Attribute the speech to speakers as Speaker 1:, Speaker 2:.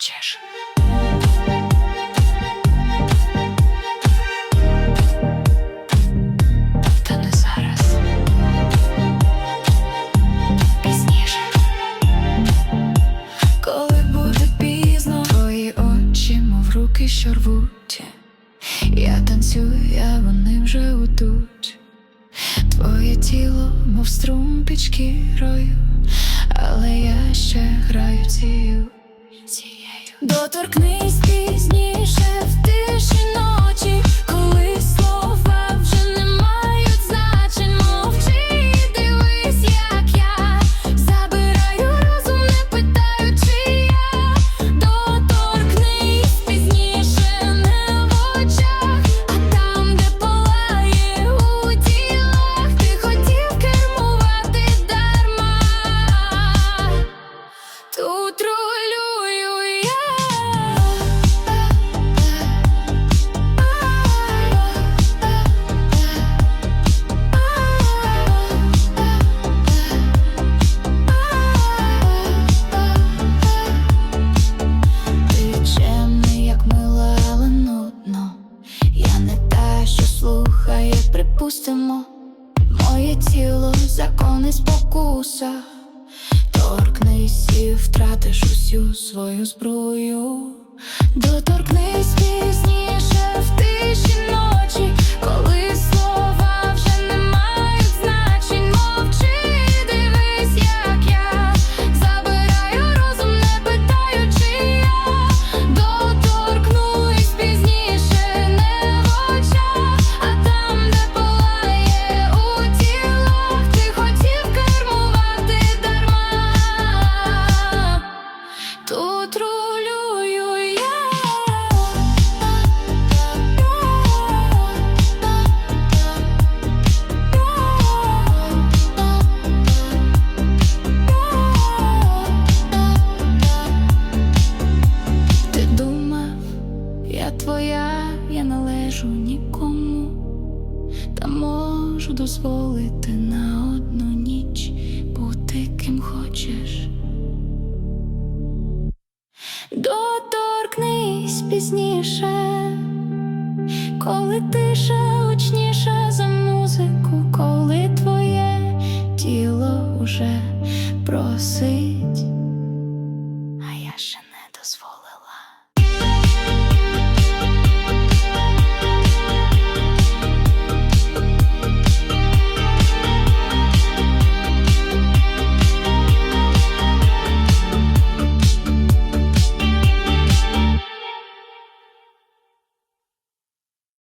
Speaker 1: хочеш. Та не зараз. Пізніше. Коли буде пізно, твої очі, мов руки, що рвуть. Я танцюю, а вони вже удуть. Твоє тіло, мов струм під шкірою, але я ще граю цією. Доторкнись пізніше в тиші слухає, припустимо. Моє тіло, закони спокуса. Торкнись і втратиш усю свою зброю. Доторкнись я належу нікому, та можу дозволити на одну ніч бути ким хочеш. Доторкнись пізніше, коли тиша гучніша за музику, коли твоє тіло уже просить, а я ще не дозволила.